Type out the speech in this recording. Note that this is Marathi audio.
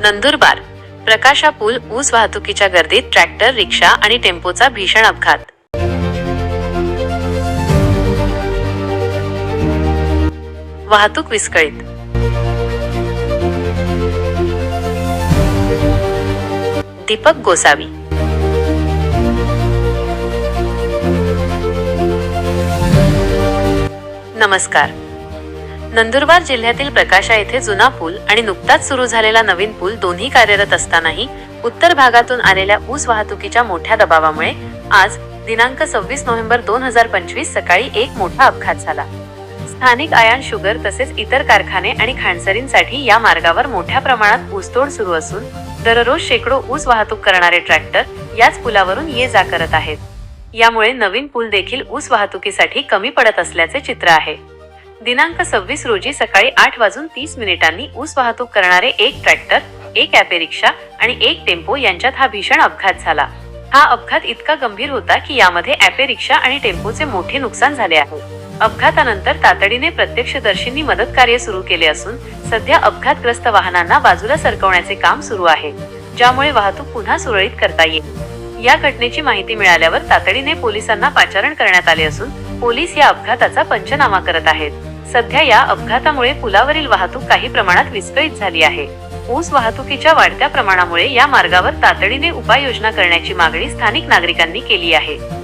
नंदुरबार. प्रकाशा पूल ऊस वाहतुकीच्या गर्दीत ट्रॅक्टर रिक्षा आणि टेम्पोचा भीषण अपघात. वाहतूक विस्कळीत. दीपक गोसावी. नमस्कार. नंदुरबार जिल्ह्यातील प्रकाशा येथे जुना पूल आणि नुकताच सुरू झालेला नवीन पूल दोन्ही कार्यरत असतानाही उत्तर भागातून आलेल्या ऊस वाहतुकीच्या मोठ्या दबावामुळे आज दिनांक सव्वीस नोव्हेंबर दोन हजार पंचवीस सकाळी एक मोठा अपघात झाला. स्थानिक आयान शुगर तसेच इतर कारखाने आणि खाणसरींसाठी या मार्गावर मोठ्या प्रमाणात ऊसतोड सुरू असून दररोज शेकडो ऊस वाहतूक करणारे ट्रॅक्टर याच पुलावरून ये जा करत आहेत. यामुळे नवीन पूल देखील ऊस वाहतुकीसाठी कमी पडत असल्याचे चित्र आहे. दिनांक सव्वीस रोजी सकाळी आठ वाजून तीस मिनिटांनी ऊस वाहतूक करणारे एक ट्रॅक्टर एक ॲपे रिक्षा आणि एक टेम्पो यांच्यात हा भीषण अपघात झाला. हा अपघात इतका गंभीर होता की यामध्ये ॲपे रिक्षा आणि टेम्पोचे मोठे नुकसान झाले आहे. अपघातानंतर तातडीने प्रत्यक्षदर्शींनी मदत कार्य सुरू केले असून सध्या अपघातग्रस्त वाहनांना बाजूला सरकवण्याचे काम सुरू आहे ज्यामुळे वाहतूक पुन्हा सुरळीत करता येईल. या घटनेची माहिती मिळाल्यावर तातडीने पोलिसांना पाचारण करण्यात आले असून पोलीस या अपघाताचा पंचनामा करत आहेत. सध्या या अपघातामुळे पुलावरील वाहतूक काही प्रमाणात विस्कळीत झाली आहे. ऊस वाहतुकीच्या वाढत्या प्रमाणामुळे या मार्गावर तातडीने उपाययोजना करण्याची मागणी स्थानिक नागरिकांनी केली आहे.